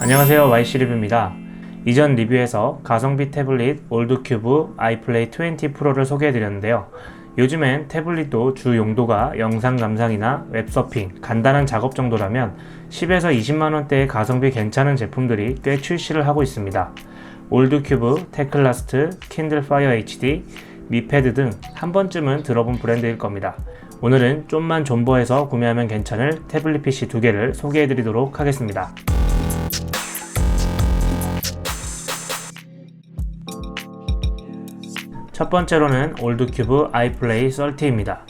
안녕하세요 YC 리뷰입니다. 이전 리뷰에서 가성비 태블릿 올드큐브 아이플레이 20 프로를 소개해드렸는데요. 요즘엔 태블릿도 주 용도가 영상 감상이나 웹서핑, 간단한 작업 정도라면 10에서 20만원대의 가성비 괜찮은 제품들이 꽤 출시를 하고 있습니다. 올드큐브, 테클라스트, 킨들 파이어 HD, 미패드 등 한 번쯤은 들어본 브랜드일 겁니다. 오늘은 좀만 존버해서 구매하면 괜찮을 태블릿 PC 두 개를 소개해드리도록 하겠습니다. 첫 번째로는 올드큐브 아이플레이 썰티입니다.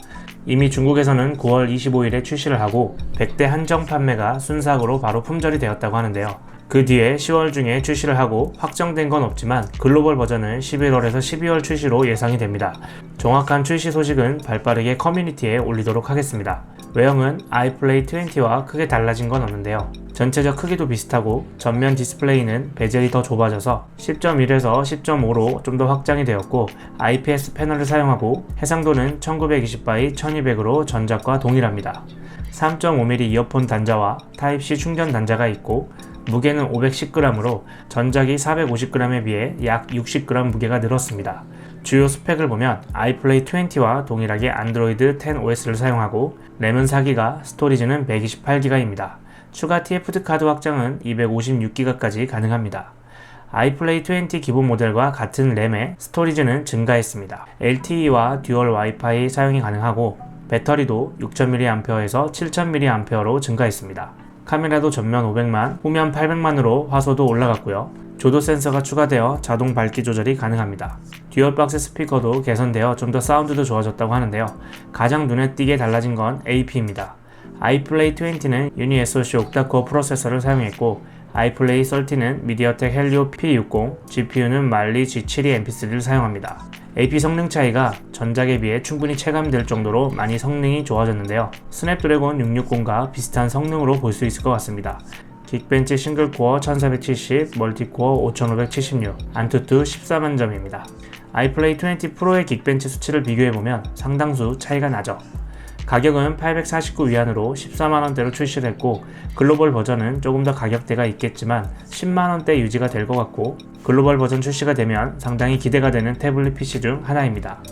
이미 중국에서는 9월 25일에 출시를 하고 100대 한정 판매가 순삭으로 바로 품절이 되었다고 하는데요. 그 뒤에 10월 중에 출시를 하고 확정된 건 없지만 글로벌 버전은 11월에서 12월 출시로 예상이 됩니다. 정확한 출시 소식은 발빠르게 커뮤니티에 올리도록 하겠습니다. 외형은 아이플레이 20와 크게 달라진 건 없는데요. 전체적 크기도 비슷하고 전면 디스플레이는 베젤이 더 좁아져서 10.1에서 10.5로 좀 더 확장이 되었고 IPS 패널을 사용하고 해상도는 1920by 1200으로 전작과 동일합니다. 3.5mm 이어폰 단자와 타입C 충전 단자가 있고 무게는 510g으로 전작이 450g에 비해 약 60g 무게가 늘었습니다. 주요 스펙을 보면 아이플레이 20와 동일하게 안드로이드 10 OS를 사용하고 램은 4기가, 스토리지는 128기가입니다. 추가 TFT 카드 확장은 256기가까지 가능합니다. 아이플레이 20 기본 모델과 같은 램의 스토리지는 증가했습니다. LTE와 듀얼 와이파이 사용이 가능하고 배터리도 6000mAh에서 7000mAh로 증가했습니다. 카메라도 전면 500만, 후면 800만으로 화소도 올라갔고요. 조도 센서가 추가되어 자동 밝기 조절이 가능합니다. 듀얼박스 스피커도 개선되어 좀 더 사운드도 좋아졌다고 하는데요. 가장 눈에 띄게 달라진 건 AP입니다. 아이플레이 20는 유니 SoC 옥타코어 프로세서를 사용했고 아이플레이 30는 미디어텍 헬리오 P60, GPU는 말리 G72 MP3를 사용합니다. AP 성능 차이가 전작에 비해 충분히 체감될 정도로 많이 성능이 좋아졌는데요. 스냅드래곤 660과 비슷한 성능으로 볼 수 있을 것 같습니다. 긱벤치 싱글코어 1470, 멀티코어 5576, 안투투 14만 점입니다. 아이플레이 20 프로의 긱벤치 수치를 비교해보면 상당수 차이가 나죠. 가격은 849 위안으로 14만원대로 출시됐고 글로벌 버전은 조금 더 가격대가 있겠지만 10만원대 유지가 될 것 같고 글로벌 버전 출시가 되면 상당히 기대가 되는 태블릿 PC 중 하나입니다.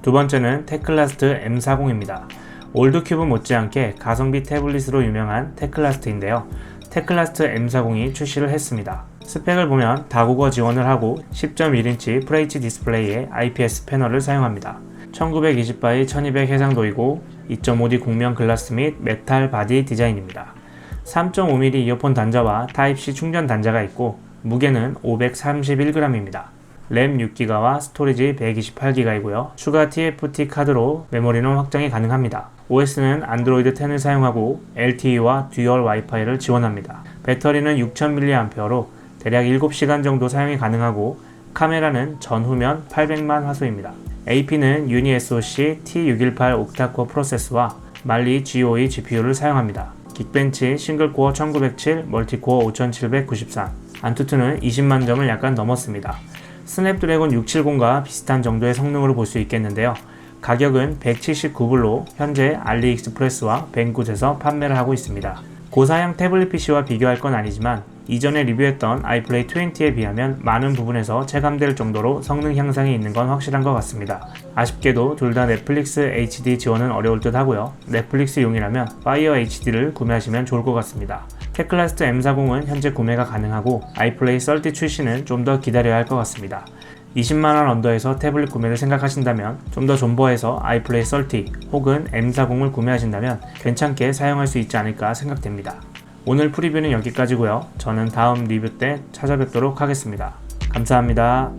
두 번째는 테클라스트 M40입니다. 올드큐브 못지않게 가성비 태블릿으로 유명한 테클라스트인데요. 테클라스트 M40이 출시를 했습니다. 스펙을 보면 다국어 지원을 하고 10.1인치 FHD 디스플레이에 IPS 패널을 사용합니다. 1920by 1200 해상도이고 2.5D 곡면 글라스 및 메탈 바디 디자인입니다. 3.5mm 이어폰 단자와 타입C 충전 단자가 있고 무게는 531g입니다. 램 6기가와 스토리지 128기가이고요. 추가 TFT 카드로 메모리는 확장이 가능합니다. OS는 안드로이드 10을 사용하고 LTE와 듀얼 와이파이를 지원합니다. 배터리는 6000mAh로 대략 7시간 정도 사용이 가능하고 카메라는 전후면 800만 화소입니다. AP는 유니 SoC T618 옥타코어 프로세스와 말리 GOE GPU를 사용합니다. 긱벤치 싱글코어 1907, 멀티코어 5793, 안투투는 20만 점을 약간 넘었습니다. 스냅드래곤 670과 비슷한 정도의 성능으로 볼 수 있겠는데요. 가격은 179불로 현재 알리익스프레스와 뱅굿에서 판매를 하고 있습니다. 고사양 태블릿 PC와 비교할 건 아니지만 이전에 리뷰했던 아이플레이 20에 비하면 많은 부분에서 체감될 정도로 성능 향상이 있는 건 확실한 것 같습니다. 아쉽게도 둘 다 넷플릭스 HD 지원은 어려울 듯 하고요. 넷플릭스용이라면 파이어 HD를 구매하시면 좋을 것 같습니다. 테클라스트 M40은 현재 구매가 가능하고 아이플레이 30 출시는 좀 더 기다려야 할 것 같습니다. 20만원 언더에서 태블릿 구매를 생각하신다면 좀 더 존버해서 아이플레이 30 혹은 M40을 구매하신다면 괜찮게 사용할 수 있지 않을까 생각됩니다. 오늘 프리뷰는 여기까지고요. 저는 다음 리뷰 때 찾아뵙도록 하겠습니다. 감사합니다.